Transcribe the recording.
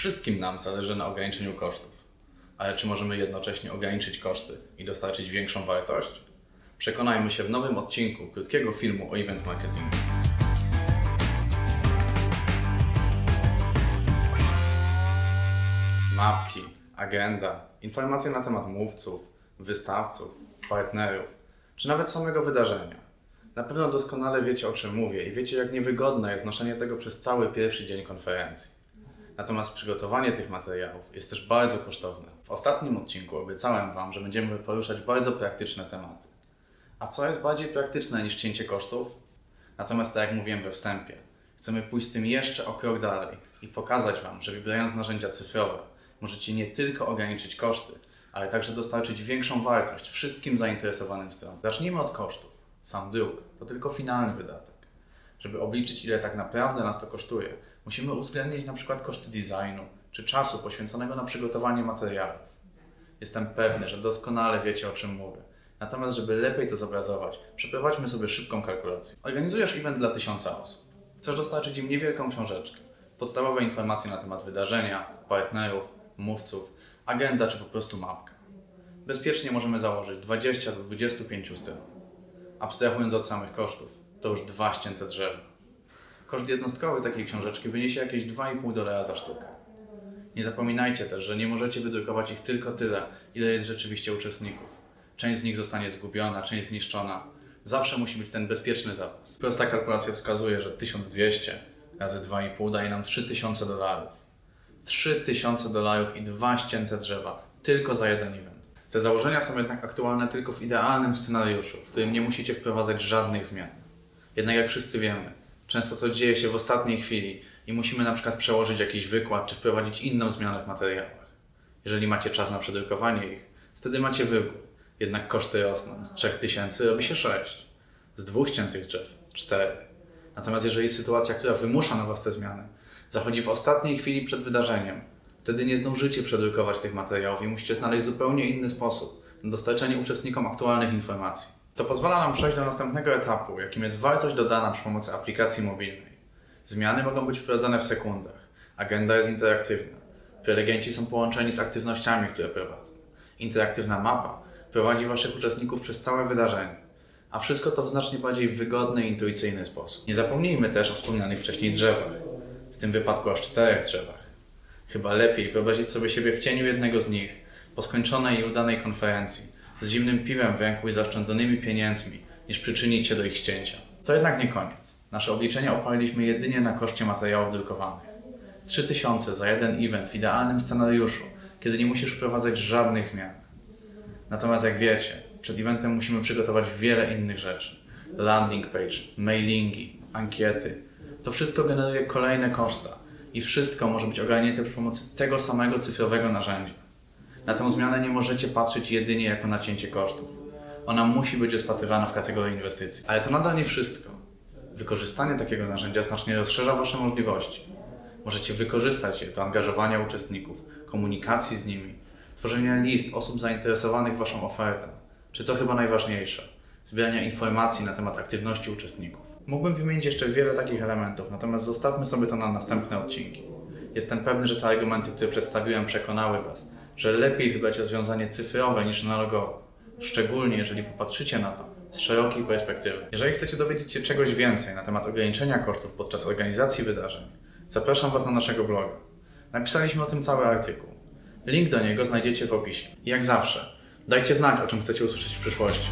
Wszystkim nam zależy na ograniczeniu kosztów. Ale czy możemy jednocześnie ograniczyć koszty i dostarczyć większą wartość? Przekonajmy się w nowym odcinku krótkiego filmu o event marketingu. Mapki, agenda, informacje na temat mówców, wystawców, partnerów, czy nawet samego wydarzenia. Na pewno doskonale wiecie o czym mówię i wiecie jak niewygodne jest noszenie tego przez cały pierwszy dzień konferencji. Natomiast przygotowanie tych materiałów jest też bardzo kosztowne. W ostatnim odcinku obiecałem Wam, że będziemy poruszać bardzo praktyczne tematy. A co jest bardziej praktyczne niż cięcie kosztów? Natomiast tak jak mówiłem we wstępie, chcemy pójść z tym jeszcze o krok dalej i pokazać Wam, że wybierając narzędzia cyfrowe, możecie nie tylko ograniczyć koszty, ale także dostarczyć większą wartość wszystkim zainteresowanym stronom. Zacznijmy od kosztów. Sam druk to tylko finalny wydatek. Żeby obliczyć, ile tak naprawdę nas to kosztuje, musimy uwzględnić na przykład koszty designu czy czasu poświęconego na przygotowanie materiałów. Jestem pewny, że doskonale wiecie o czym mówię. Natomiast, żeby lepiej to zobrazować, przeprowadźmy sobie szybką kalkulację. Organizujesz event dla tysiąca osób. Chcesz dostarczyć im niewielką książeczkę, podstawowe informacje na temat wydarzenia, partnerów, mówców, agenda czy po prostu mapka. Bezpiecznie możemy założyć 20 do 25 stron. Abstrahując od samych kosztów, to już dwa ścięte drzewa. Koszt jednostkowy takiej książeczki wyniesie jakieś 2,5 dolara za sztukę. Nie zapominajcie też, że nie możecie wydrukować ich tylko tyle, ile jest rzeczywiście uczestników. Część z nich zostanie zgubiona, część zniszczona. Zawsze musi być ten bezpieczny zapas. Prosta kalkulacja wskazuje, że 1200 razy 2,5 daje nam 3000 dolarów. 3000 dolarów i dwa ścięte drzewa tylko za jeden event. Te założenia są jednak aktualne tylko w idealnym scenariuszu, w którym nie musicie wprowadzać żadnych zmian. Jednak jak wszyscy wiemy, często to dzieje się w ostatniej chwili i musimy na przykład przełożyć jakiś wykład czy wprowadzić inną zmianę w materiałach. Jeżeli macie czas na przedrukowanie ich, wtedy macie wybór. Jednak koszty rosną. Z 3000 robi się 6. Z dwóch ściętych drzew 4. Natomiast jeżeli sytuacja, która wymusza na Was te zmiany, zachodzi w ostatniej chwili przed wydarzeniem, wtedy nie zdążycie przedrukować tych materiałów i musicie znaleźć zupełnie inny sposób na dostarczanie uczestnikom aktualnych informacji. To pozwala nam przejść do następnego etapu, jakim jest wartość dodana przy pomocy aplikacji mobilnej. Zmiany mogą być wprowadzane w sekundach. Agenda jest interaktywna. Prelegenci są połączeni z aktywnościami, które prowadzą. Interaktywna mapa prowadzi Waszych uczestników przez całe wydarzenie. A wszystko to w znacznie bardziej wygodny i intuicyjny sposób. Nie zapomnijmy też o wspomnianych wcześniej drzewach. W tym wypadku aż czterech drzewach. Chyba lepiej wyobrazić sobie siebie w cieniu jednego z nich, po skończonej i udanej konferencji, z zimnym piwem w ręku i zaoszczędzonymi pieniędzmi, niż przyczynić się do ich ścięcia. To jednak nie koniec. Nasze obliczenia oparliśmy jedynie na koszcie materiałów drukowanych. 3000 za jeden event w idealnym scenariuszu, kiedy nie musisz wprowadzać żadnych zmian. Natomiast jak wiecie, przed eventem musimy przygotować wiele innych rzeczy. Landing page, mailingi, ankiety. To wszystko generuje kolejne koszta i wszystko może być ogarnięte przy pomocy tego samego cyfrowego narzędzia. Na tę zmianę nie możecie patrzeć jedynie jako na cięcie kosztów. Ona musi być rozpatrywana w kategorii inwestycji. Ale to nadal nie wszystko. Wykorzystanie takiego narzędzia znacznie rozszerza Wasze możliwości. Możecie wykorzystać je do angażowania uczestników, komunikacji z nimi, tworzenia list osób zainteresowanych Waszą ofertą, czy co chyba najważniejsze, zbierania informacji na temat aktywności uczestników. Mógłbym wymienić jeszcze wiele takich elementów, natomiast zostawmy sobie to na następne odcinki. Jestem pewny, że te argumenty, które przedstawiłem, przekonały Was, że lepiej wybrać rozwiązanie cyfrowe niż analogowe, szczególnie jeżeli popatrzycie na to z szerokiej perspektywy. Jeżeli chcecie dowiedzieć się czegoś więcej na temat ograniczenia kosztów podczas organizacji wydarzeń, zapraszam Was na naszego bloga. Napisaliśmy o tym cały artykuł. Link do niego znajdziecie w opisie. I jak zawsze, dajcie znać, o czym chcecie usłyszeć w przyszłości.